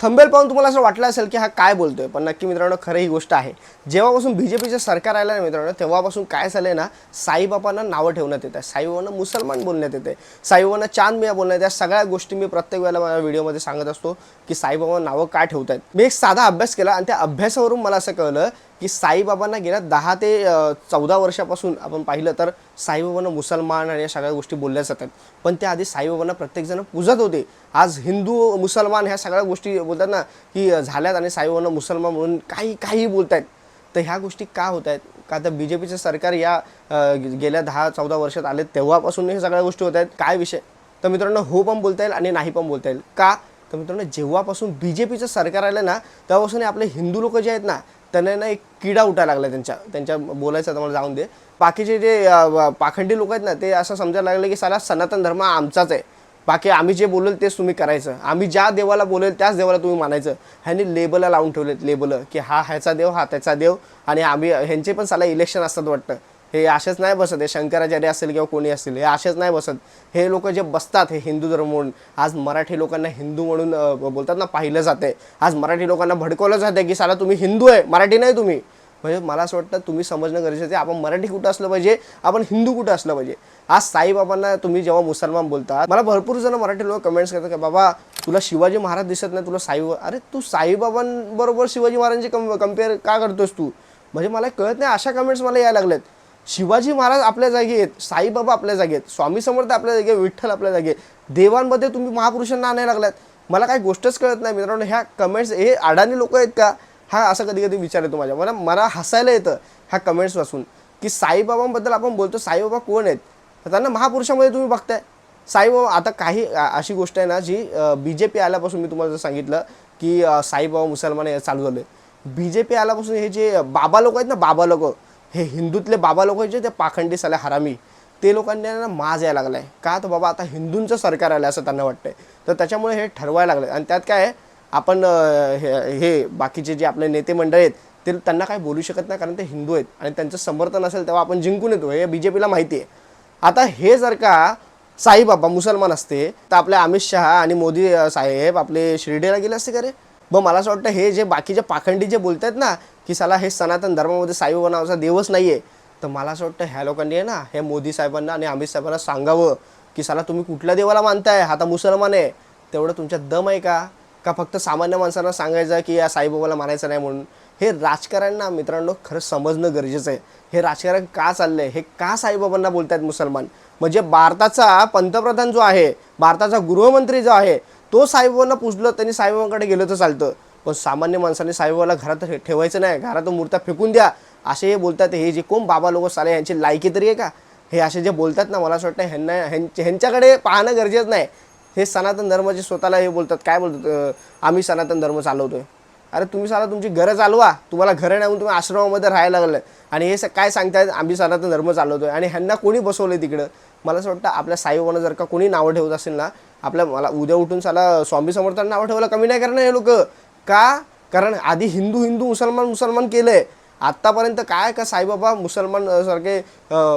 थंबेल पाहून तुम्हाला असं वाटलं असेल की हा काय बोलतोय पण नक्की मित्रांनो खरं ही गोष्ट आहे. जेव्हापासून बी जे पीचं सरकार आलं ना मित्रांनो तेव्हापासून काय झालंय ना साईबाबांना नावं ठेवण्यात येतं आहे साईबाबांना मुसलमान बोलण्यात येते साईबाबांना चांद मिया बोलण्यात या सगळ्या गोष्टी मी प्रत्येक वेळेला माझ्या व्हिडिओमध्ये सांगत असतो की साईबाबा नावं काय ठेवत आहेत मी एक साधा अभ्यास केला आणि त्या अभ्यासावरून मला असं कळलं की साईबाबांना गेल्या दहा ते चौदा वर्षापासून आपण पाहिलं तर साईबाबांना मुसलमान आणि या सगळ्या गोष्टी बोलल्या जातात. पण त्याआधी साईबाबांना प्रत्येकजण पूजत होते. आज हिंदू मुसलमान ह्या सगळ्या गोष्टी बोलतात ना की झाल्यात आणि साईबाबांना मुसलमान म्हणून काही काही बोलतायत. तर ह्या गोष्टी का होत आहेत का तर बी जे पीचं सरकार या गेल्या दहा चौदा वर्षात आले तेव्हापासून हे सगळ्या गोष्टी होत आहेत काय विषय? तर मित्रांनो हो पण बोलता येईल आणि नाही पण बोलता येईल का? तर मित्रांनो जेव्हापासून बी जे पीचं सरकार आलं ना तेव्हापासून आपले हिंदू लोक जे आहेत ना त्यांना ना एक किडा उठायला लागला त्यांच्या त्यांच्या बोलायचं आता मला जाऊन दे. बाकीचे जे पाखंडी लोक आहेत ना ते असं समजायला लागले की साला सनातन धर्म आमचाच आहे. बाकी आम्ही जे बोलेल तेच तुम्ही करायचं. आम्ही ज्या देवाला बोलेल त्याच देवाला तुम्ही मानायचं. ह्यांनी लेबला लावून ठेवलेत लेबल की हा ह्याचा देव हा त्याचा देव आणि आम्ही ह्यांचे पण साला इलेक्शन असतात वाटतं. हे असेच नाही बसत हे शंकराचार्य असेल किंवा कोणी असेल हे असेच नाही बसत. हे लोक जे बसतात हे हिंदू धर्म म्हणून आज मराठी लोकांना हिंदू म्हणून बोलतात ना पाहिलं जाते आज मराठी लोकांना भडकवलं जाते की साला तुम्ही हिंदू आहे मराठी नाही तुम्ही. म्हणजे मला असं वाटतं तुम्ही समजणं गरजेचं आहे आपण मराठी कुठं असलं पाहिजे आपण हिंदू कुठं असलं पाहिजे. आज साईबाबांना तुम्ही जेव्हा मुसलमान बोलता मला भरपूर जण मराठी लोक कमेंट्स करतात की बाबा तुला शिवाजी महाराज दिसत नाही तुला साई अरे तू साईबाबांबरोबर शिवाजी महाराजांची कम कंपेअर का करतोस तू? म्हणजे मला कळत नाही अशा कमेंट्स मला यायला लागल्यात शिवाजी महाराज आपल्या जागी आहेत साईबाबा आपल्या जागी आहेत स्वामी समर्थ आपल्या जागी विठ्ठल आपल्या जागी देवांमध्ये तुम्ही महापुरुषांना आणायला लागल्यात मला काही गोष्टच कळत नाही मित्रांनो ह्या कमेंट्स हे अडाणी लोक आहेत का? हा असं कधी कधी विचार येतो माझ्या. मला मला हसायला येतं ह्या कमेंट्स वाचून की साईबाबांबद्दल आपण बोलतो साईबाबा कोण आहेत? तर त्यांना महापुरुषामध्ये तुम्ही बघताय. साईबाबा आता काही अशी गोष्ट आहे ना जी बी जे पी आल्यापासून मी तुम्हाला जर सांगितलं की साईबाबा मुसलमान हे चालू झालं. बी जे पी आल्यापासून हे जे बाबा लोक आहेत ना बाबा लोक हे हिंदूतले बाबा लोक जे ते पाखंडी साले हरामी ते लोकांना ना माज यायला लागलाय. का तर बाबा आता हिंदूंचं सरकार आलं असं त्यांना वाटतंय. तर त्याच्यामुळे हे ठरवायला लागलं आणि त्यात काय आहे, आपण हे हे बाकीचे जे आपले नेते मंडळ आहेत ते त्यांना काय बोलू शकत नाही कारण ते हिंदू आहेत. आणि त्यांचं समर्थन असेल तेव्हा आपण जिंकून येतो. हे बी जे पीला माहिती आहे. आता हे जर का साईबाबा मुसलमान असते तर आपले अमित शहा आणि मोदी साहेब आपले शिर्डीला गेले असते का रे? मग मला असं वाटतं हे जे बाकीचे पाखंडी जे बोलत आहेत ना की साला हे सनातन धर्मामध्ये साईबाबा नावाचा देवच नाही आहे तर मला असं वाटतं ह्या लोकांनी आहे ना हे मोदी साहेबांना आणि अमित साहेबांना सांगावं की साला तुम्ही कुठल्या देवाला मानताय? हा तर मुसलमान आहे. तेवढं तुमच्या दम आहे का? का फक्त सामान्य माणसांना सांगायचं की या साईबाबाला मानायचं नाही म्हणून? हे राजकारण ना मित्रांनो खरं समजणं गरजेचं आहे. हे राजकारण का चाललं आहे हे का साईबाबांना बोलतायत मुसलमान? म्हणजे भारताचा पंतप्रधान जो आहे भारताचा गृहमंत्री जो आहे तो साईबाबांना पुजलं त्यांनी साईबाबांकडे गेलं तर चालतं. पण सामान्य माणसाने साईबाबाला घरात ठेवायचं नाही. घरातून मूर्त्या फेकून द्या. असे हे बोलतात हे जे कोण बाबा लोक साले यांची लायकी तरी आहे का? हे असे जे बोलतात ना मला असं वाटतं ह्यांना ह्यांच्या ह्यांच्याकडे पाहणं गरजेचं नाही. हे सनातन धर्माचे स्वतःला हे बोलतात काय बोलतात आम्ही सनातन धर्म चालवतोय. अरे तुम्ही साला तुमची घरं चालवा. तुम्हाला घरं नाही म्हणून तुम्ही आश्रमामध्ये राहायला लागलं आणि हे स- काय सांगतायत आम्ही सनातन धर्म चालवतोय. आणि ह्यांना कोणी बसवलंय तिकडं? मला असं वाटतं आपल्या साईबाबांना जर का कोणी नावं ठेवत असेल ना आपल्या मला उद्या उठून साला स्वामी समर्थांना नाव ठेवायला कमी नाही करणार हे लोक. का? कारण आधी हिंदू हिंदू मुसलमान मुसलमान केलंय. आत्तापर्यंत काय का साईबाबा मुसलमान सारखे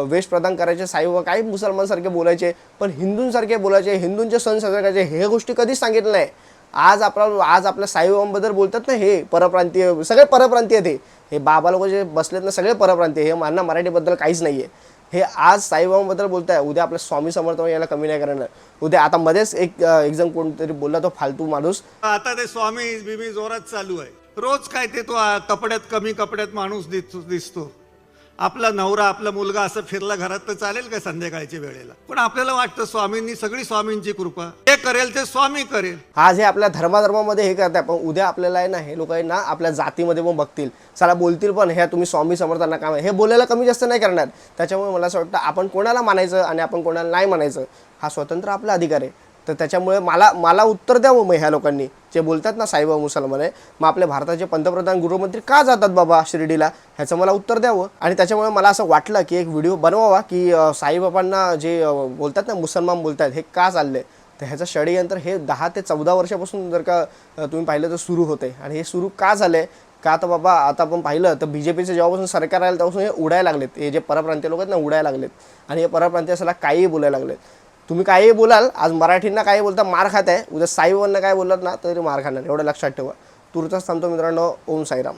वेश प्रदान करायचे साईबाबा काही मुसलमानसारखे बोलायचे पण हिंदूंसारखे बोलायचे हिंदूंचे सण साजरे करायचे हे गोष्टी कधीच सांगितलं नाही. आज आपला आज आपल्या साईबाबांबद्दल बोलतात ना हे परप्रांतीय सगळे परप्रांतीय ते. हे बाबा लोक जे बसलेत ना सगळे परप्रांतीय हे मानना मराठीबद्दल काहीच नाही आहे हे आज साईबाबांबद्दल बोलताय. उद्या आपल्या स्वामी समर्थ याला कमी नाही करणार. उद्या आता मध्येच एक एक्झाम एक जण कोणतरी बोलला तो फालतू माणूस. आता ते स्वामी बिमी जोरात चालू आहे. रोज काय ते तो कपड्यात कमी कपड्यात माणूस दिसतो. आपला नवरा आपला मुलगा असं फिरला घरात तर चालेल का संध्याकाळच्या वेळेला? पण आपल्याला वाटतं स्वामींनी सगळी स्वामींची कृपा. हे करेल ते स्वामी करेल. आज हे आपल्या धर्माधर्मामध्ये हे करतात पण उद्या आपल्याला आहे ना हे लोक आहे ना आपल्या जातीमध्ये पण बघतील. चला बोलतील पण हे तुम्ही स्वामी समर्थांना काम हे बोलायला कमी जास्त नाही करणार. त्याच्यामुळे मला असं वाटतं आपण कोणाला मानायचं आणि आपण कोणाला नाही मानायचं हा स्वतंत्र आपला अधिकार आहे. तर त्याच्यामुळे मला मला उत्तर द्यावं मग ह्या लोकांनी. जे बोलतात ना साईबाबा मुसलमान आहे मग आपल्या भारताचे पंतप्रधान गृहमंत्री का जातात बाबा शिर्डीला? ह्याचं मला उत्तर द्यावं आणि त्याच्यामुळे मला असं वाटलं की एक व्हिडिओ बनवावा की साईबाबांना जे बोलतात ना मुसलमान बोलतात हे का चाललंय? तर ह्याचं षडयंत्र हे दहा ते चौदा वर्षापासून जर का तुम्ही पाहिलं तर सुरू होते. आणि हे सुरू का झालंय? का तर बाबा आता आपण पाहिलं तर बी जे पीचं जेव्हापासून सरकार आलं तेव्हापासून हे उडायला लागलेत. हे जे परप्रांतीय लोक आहेत ना उडायला लागलेत. आणि हे परप्रांतीय असला काहीही बोलायला लागलेत. तुम्ही काही बोलाल आज मराठींना काही बोलता मार खात आहे. उद्या साईबाबांना काय बोललात ना तरी मार खाणार. एवढं लक्षात ठेवा. तुर्तास थांबतो मित्रांनो. ओम साईराम.